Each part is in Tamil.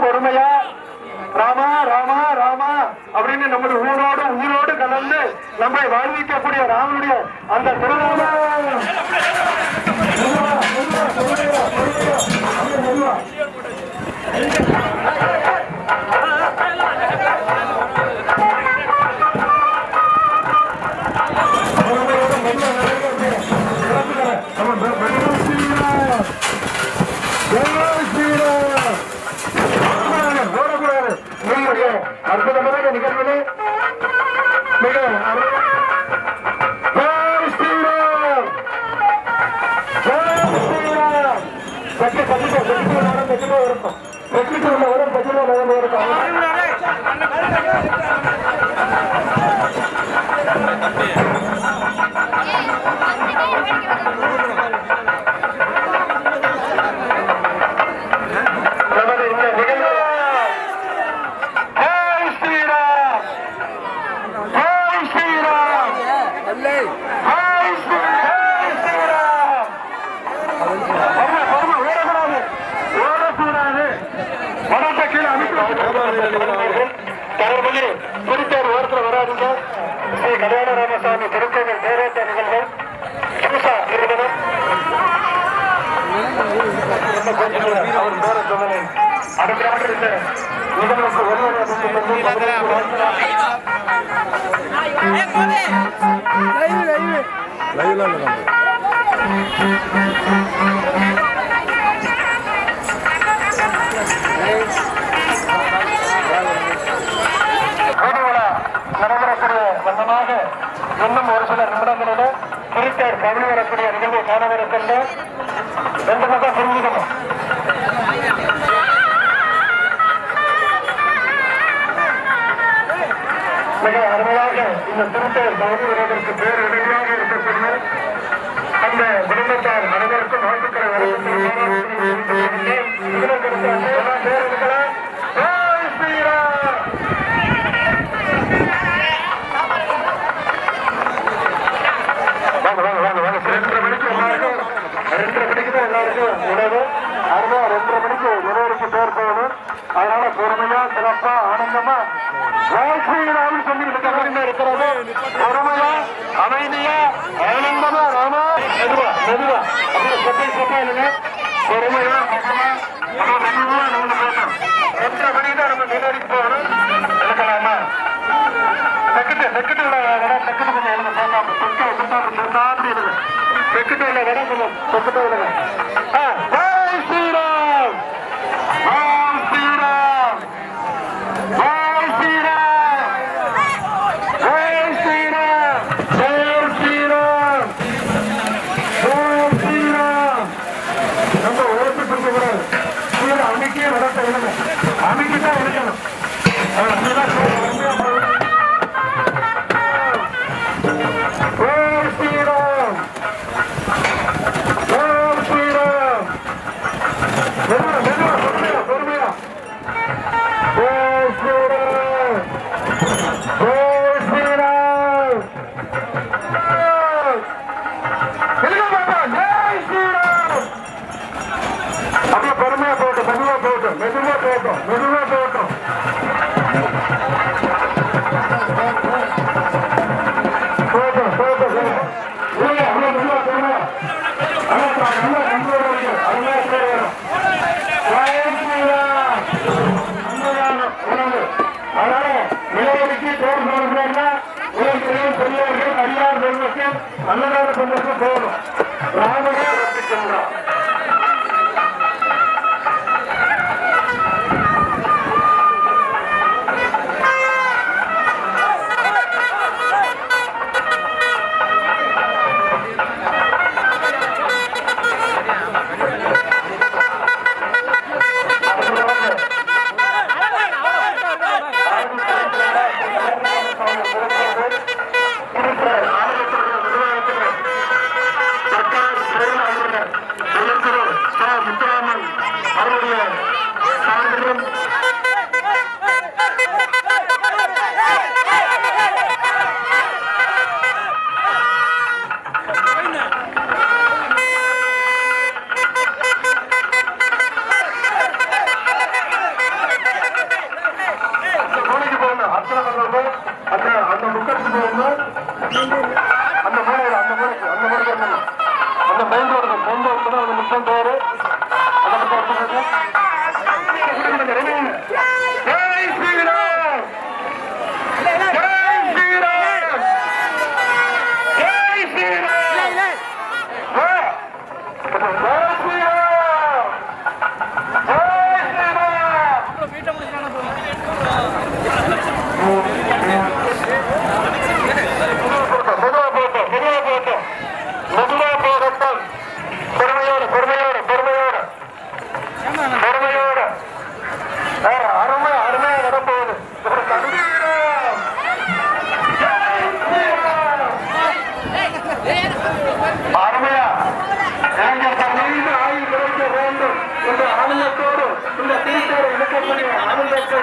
பொறுமையா அப்படின்னு நமது ஊரோடு உயிரோடு கலந்து நம்மை வாழ்விக்கக்கூடிய ராமனுடைய அந்த திருநாம தரப்பள்ளி திருத்தேர் ஓரத்தில் வராதுங்க. ஸ்ரீ கல்யாண ராமசாமி திருக்கோவில் நேரத்த நிகழ்வுகள். சூசா நிறுவனம். அவர் அடுத்த ஆண்டு நிகழ்வுக்கு ஒருவர் கவனி வருவதற்கு பேர் இருக்கக்கூடிய அந்த குடும்பத்தார் அனைவருக்கும் வாழ்த்துக்களை வரவேற்கிறேன். ரெண்டரை மணிக்கு எல்லாருக்கும் தான் எல்லாருக்கும் உணவு அருமையா ரெண்டரை மணிக்கு உணவுக்கு பேர் போகணும் அதனால பொறுமையா சிறப்பா ஆனந்தமா இருக்கிறது பொறுமையா அமைதியா ஆனந்தமா ராமா மெதுவா மெதுவா அப்படியே சொப்பை சொப்பா இல்லைங்க பொறுமையா மெதுவா அப்படியே மெதுவா நடந்து போகணும் நம்ம போகணும் எடுக்கலாமா உள்ள வடை கொஞ்சம் எழுத உள்ள கொஞ்சம் எழுதுங்க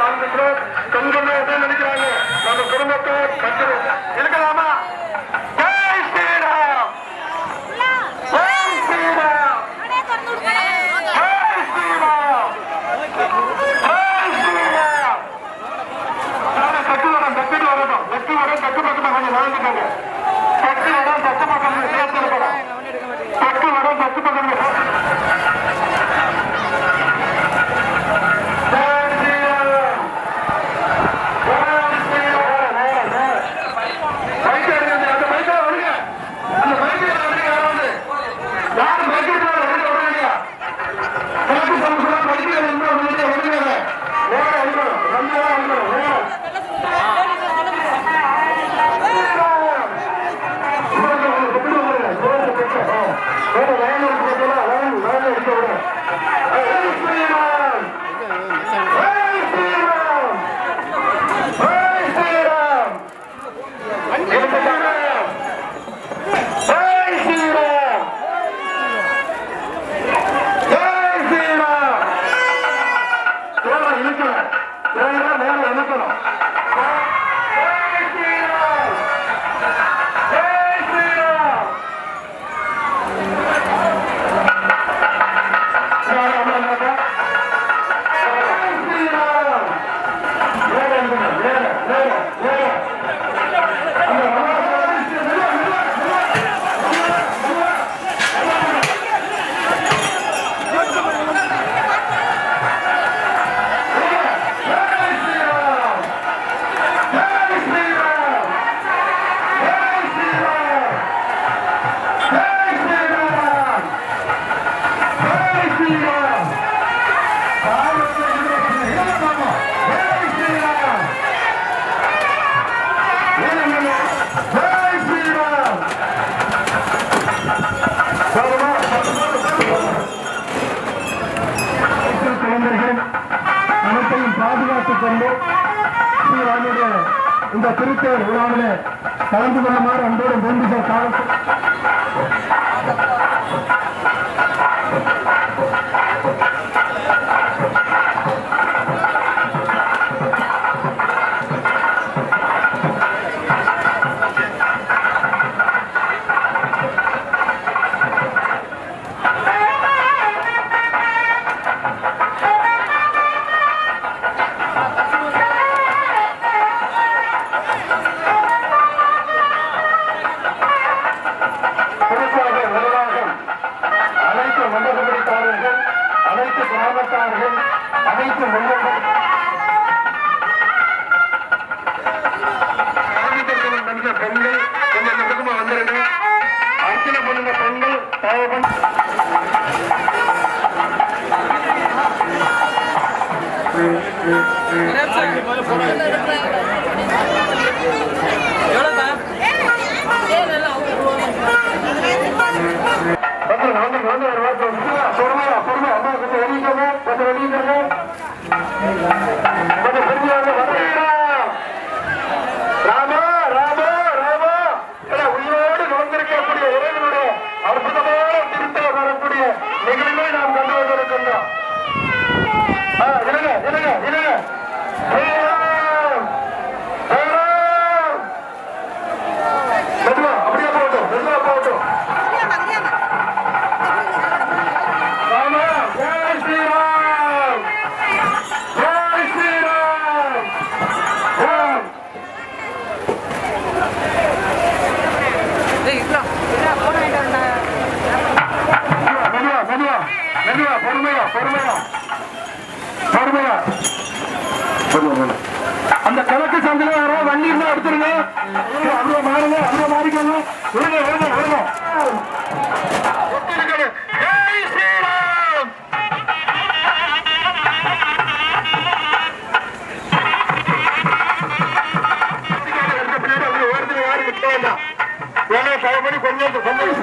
காண்பிக்கிறோம் தொண்டு நினைக்கிறாங்க. நம்ம குடும்பத்தோடு கட்டுறோம் அழைத்துக் கொண்டு ஸ்ரீராமுடைய இந்த திருத்தேர் விழாவிலே கலந்து கொள்ளுமாறு அன்போடு வேண்டுகிற காலத்தில் அனைத்து முன்னோர்கள் பெண்கள் இந்த பக்கமா வந்துருங்க அர்ச்சனை பண்ணுங்க பெண்கள் தயவு பண்ணி. மெதுவா பொறுமையா பொறுமையா. பொறுமையா. அந்த கிழக்கு சந்தில வர வண்டி இருந்தா எடுத்துருங்க. அவ்வளவு மாறுங்க அவ்வளவு மாறிக்கணும் விடுங்க விடுங்க விடுங்க கொஞ்சம் கொஞ்சம்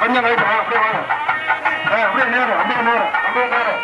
கொஞ்சம் ரைட் அப்படியே வாங்க அப்படியே நேரம் அப்படியே நேரம் அப்படியே நேரம்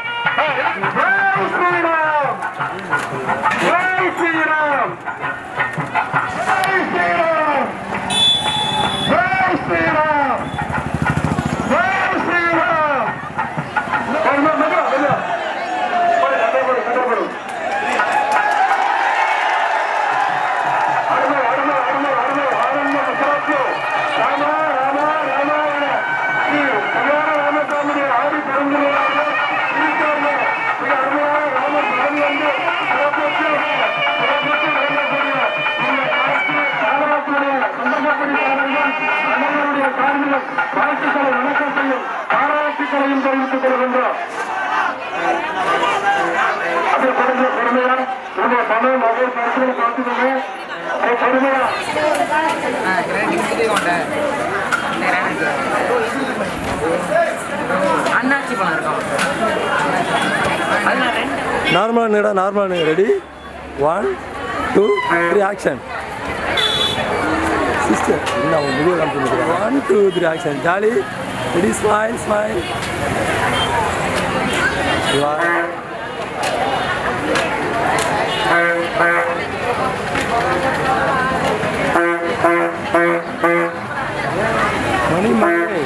அக்கறையும் தெரிவித்துக் கொள்கின்றோம் அது கொடுங்க கொடுமையா? உங்களுடைய பணம் அதே படத்தில் பார்த்துக்கோங்க அது கொடுமையா? அண்ணாச்சி பழம் இருக்கும் normal நீடா normal ready one two three action sister one two three action jolly ready smile smile dua money money